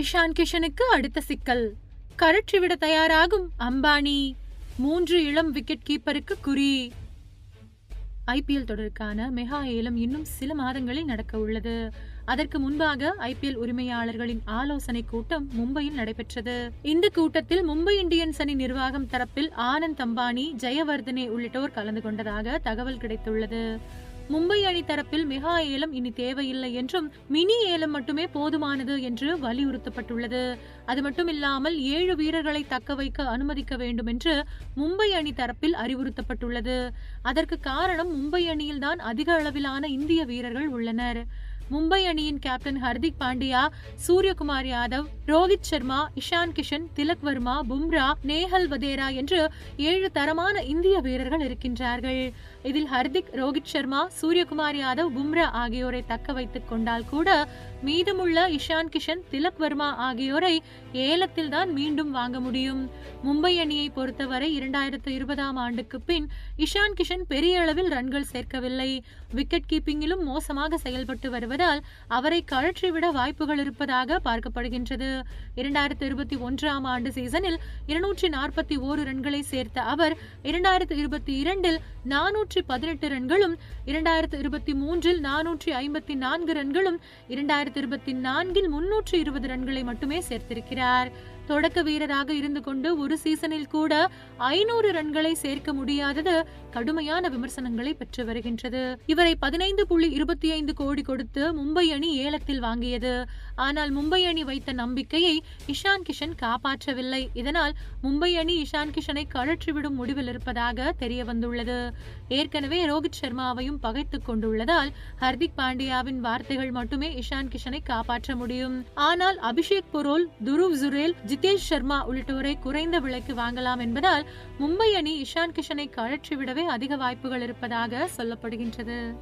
இஷான் கிஷனுக்கு அடுத்த சிக்கல். கழற்றிவிட தயாராகும் அம்பானி. மூன்று இளம் விக்கெட் கீப்பருக்கு குறி. ஐபிஎல் தொடருக்கான மெகா ஏலம் இன்னும் சில மாதங்களில் நடக்க உள்ளது. அதற்கு முன்பாக ஐபிஎல் உரிமையாளர்களின் ஆலோசனை கூட்டம் மும்பையில் நடைபெற்றது. இந்த கூட்டத்தில் மும்பை இந்தியன்ஸ் அணி நிர்வாகம் தரப்பில் ஆனந்த் அம்பானி ஜெயவர்தனே உள்ளிட்டோர் கலந்து கொண்டதாக தகவல் கிடைத்துள்ளது. மும்பை அணி தரப்பில் மெகா ஏலம் இனி தேவையில்லை என்றும் மினி ஏலம் மட்டுமே போதுமானது என்று வலியுறுத்தப்பட்டுள்ளது. அது மட்டும் இல்லாமல் ஏழு வீரர்களை தக்க வைக்க அனுமதிக்க வேண்டும் என்று மும்பை அணி தரப்பில் அறிவுறுத்தப்பட்டுள்ளது. அதற்கு காரணம் மும்பை அணியில்தான் அதிக அளவிலான இந்திய வீரர்கள் உள்ளனர். மும்பை அணியின் கேப்டன் ஹர்திக் பாண்டியா சூரியகுமார் யாதவ் ரோஹித் சர்மா இஷான் கிஷன் திலக் வர்மா பும்ரா நேஹல் வதேரா என்று ஏழு தரமான இந்திய வீரர்கள் இருக்கின்றார்கள். இதில் ஹர்திக் ரோஹித் சர்மா சூரியகுமார் யாதவ் பும்ரா ஆகியோரை தக்க வைத்துக் கொண்டால் கூட மீதமுள்ள இஷான் கிஷன் திலக் வர்மா ஆகியோரை ஏலத்தில் தான் மீண்டும் வாங்க முடியும். மும்பை அணியை பொறுத்தவரை இரண்டாயிரத்து இருபதாம் ஆண்டுக்கு பின் இஷான் கிஷன் பெரிய அளவில் ரன்கள் சேர்க்கவில்லை. விக்கெட் கீப்பிங்கிலும் மோசமாக செயல்பட்டு வருவதால் அவரை கழற்றிவிட வாய்ப்புகள் இருப்பதாக பார்க்கப்படுகின்றது. இரண்டாயிரத்தி இருபத்தி ஒன்றாம் ஆண்டு சீசனில் இருநூற்றி நாற்பத்தி ஓரு ரன்களை சேர்த்த அவர் இரண்டாயிரத்தி இருபத்தி இரண்டில் நானூற்றி பதினெட்டு ரன்களும் இரண்டாயிரத்து இருபத்தி மூன்றில் நானூற்றி ஐம்பத்தி நான்கு ரன்களும் இரண்டாயிரத்து இருபத்தி நான்கில் முன்னூற்றி இருபது ரன்களை மட்டுமே சேர்த்திருக்கிறார். தொடக்க வீரராக இருந்து கொண்டு ஒரு சீசனில் கூட ஐநூறு ரன்களை சேர்க்க முடியாதது கடுமையான விமர்சனங்களை பெற்று வருகின்றது. இவரை பதினைந்து புள்ளி இருபத்தி ஐந்து கோடி கொடுத்து மும்பை அணி ஏலத்தில் வாங்கியது. ஆனால் மும்பை அணி வைத்த நம்பிக்கையை இஷான் கிஷன் காப்பாற்றவில்லை. இதனால் மும்பை அணி இஷான் கிஷனை கழற்றிவிடும் முடிவில் இருப்பதாக தெரிய வந்துள்ளது ஏற்கனவே ரோஹித் சர்மாவையும் பகைத்துக் கொண்டுள்ளதால் ஹர்திக் பாண்டியாவின் வார்த்தைகள் மட்டுமே இஷான் கிஷனை காப்பாற்ற முடியும். ஆனால் அபிஷேக் பொரோல் துருவ் ஜுரேல் ஜிதேஷ் சர்மா உள்ளிட்டோரை குறைந்த விலைக்கு வாங்கலாம் என்பதால் மும்பை அணி இஷான் கிஷனை கழற்றிவிடவே அதிக வாய்ப்புகள் இருப்பதாக சொல்லப்படுகின்றது.